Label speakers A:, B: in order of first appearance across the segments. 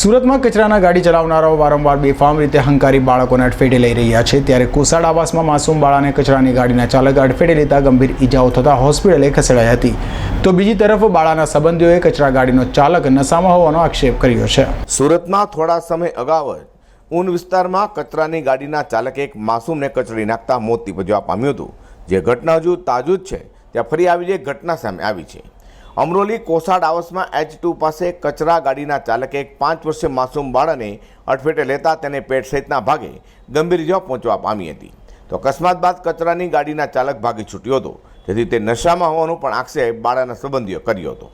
A: સુરતમાં કચરાના ગાડી ચલાવનારાઓ વારંવાર બેફામ રીતે હંકારી બાળકોને અડફેટે લઈ રહ્યા છે. ત્યારે કોસાડ આવાસમાં માસૂમ બાળાને કચરાની ગાડીના ચાલક અડફેટે લેતા ગંભીર ઈજાઓ થતા હોસ્પિટલે ખસેડાઈ હતી. તો બીજી તરફ બાળાના સંબંધીઓએ કચરા ગાડીનો ચાલક નશામાં હોવાનો આક્ષેપ કર્યો છે.
B: સુરતમાં થોડા સમય અગાઉ ઊન વિસ્તારમાં કચરાની ગાડીના ચાલકે એક માસૂમને કચડી નાખતા મોત નીપજવા પામ્યું હતું. જે ઘટના હજુ તાજું જ છે. ત્યાં ફરી આવી જે ઘટના સામે આવી છે. અમરોલી કોસાડ આવાસમાં એચ ટુ પાસે કચરા ગાડીના ચાલકે પાંચ વર્ષીય માસૂમ બાળાને અડફેટે લેતા તેને પેટ સહિતના ભાગે ગંભીર ઇજાઓ પહોંચવા પામી હતી. તો અકસ્માત બાદ કચરાની ગાડીના ચાલક ભાગી છૂટ્યો હતો. જેથી તે નશામાં હોવાનો પણ આક્ષેપ બાળાના સંબંધીઓ કર્યો હતો.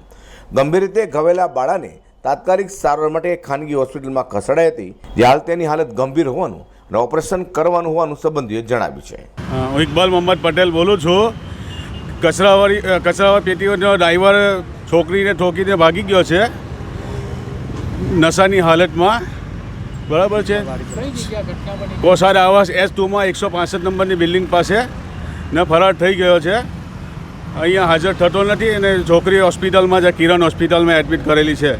B: ગંભીર રીતે ઘવેલા બાળાને તાત્કાલિક સારવાર માટે ખાનગી હોસ્પિટલમાં ખસેડાઈ હતી. જે હાલ તેની હાલત ગંભીર હોવાનું અને ઓપરેશન કરવાનું હોવાનું સંબંધીઓએ જણાવ્યું છે.
C: હું ઇકબાલ મોહમ્મદ પટેલ બોલું છું. કચરાવાળી કચરાવાળી પેટીનો ડ્રાઈવર છોકરીને ઠોકીને ભાગી ગયો છે. નશાની હાલતમાં. બરાબર છે? કોસાર આવાસ એસ ટુમાં એકસો પાસઠ નંબરની બિલ્ડિંગ પાસે ને ફરાર થઈ ગયો છે. અહીંયા હાજર થતો નથી અને છોકરી હોસ્પિટલમાં જે કિરણ હોસ્પિટલમાં એડમિટ કરેલી છે.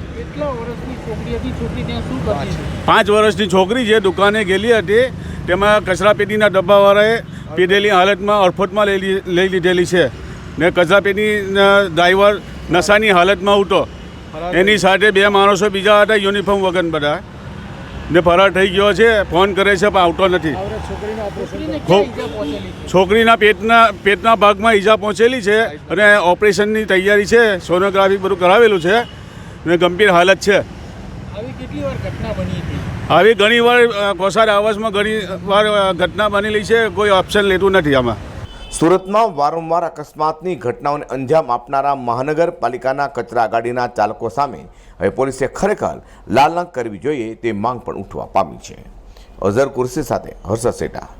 C: પાંચ વર્ષની છોકરી જે દુકાને ગયેલી હતી તેમાં કચરાપેટીના ડબ્બાવાળાએ પીધેલી હાલતમાં અડફોટમાં લઈ લઈ લીધેલી છે. ને કચરાપેટીના ડ્રાઈવર નશાની હાલતમાં ઉઠો. એની સાથે બે માણસો બીજા હતા યુનિફોર્મ વગર બધા. ને ફરાર થઈ ગયો છે ફોન કરે છે પણ આવતો નથી.
D: છોકરીને
C: પેટના પેટના ભાગમાં ઈજા પહોંચેલી છે અને ઓપરેશનની તૈયારી છે સોનોગ્રાફી બધું કરાવેલું છે ને ગંભીર હાલત છે.
D: આવી કેટલી વાર ઘટના બની હતી?
C: આવી ઘણી વાર કોસાર આવાસમાં ઘણી વાર ઘટના બનેલી છે કોઈ ઓપ્શન લેતું નથી આમાં.
B: સુરતમાં વારંવાર અકસ્માતની ઘટનાઓને અંજામ આપનારા મહાનગરપાલિકાના કચરા ગાડીના ચાલકો સામે હવે પોલીસે ખરેખર લાલ કરવી જોઈએ તે માંગ પણ ઉઠવા પામી છે. અઝર કુર્સી સાથે હર્ષદ સેટા.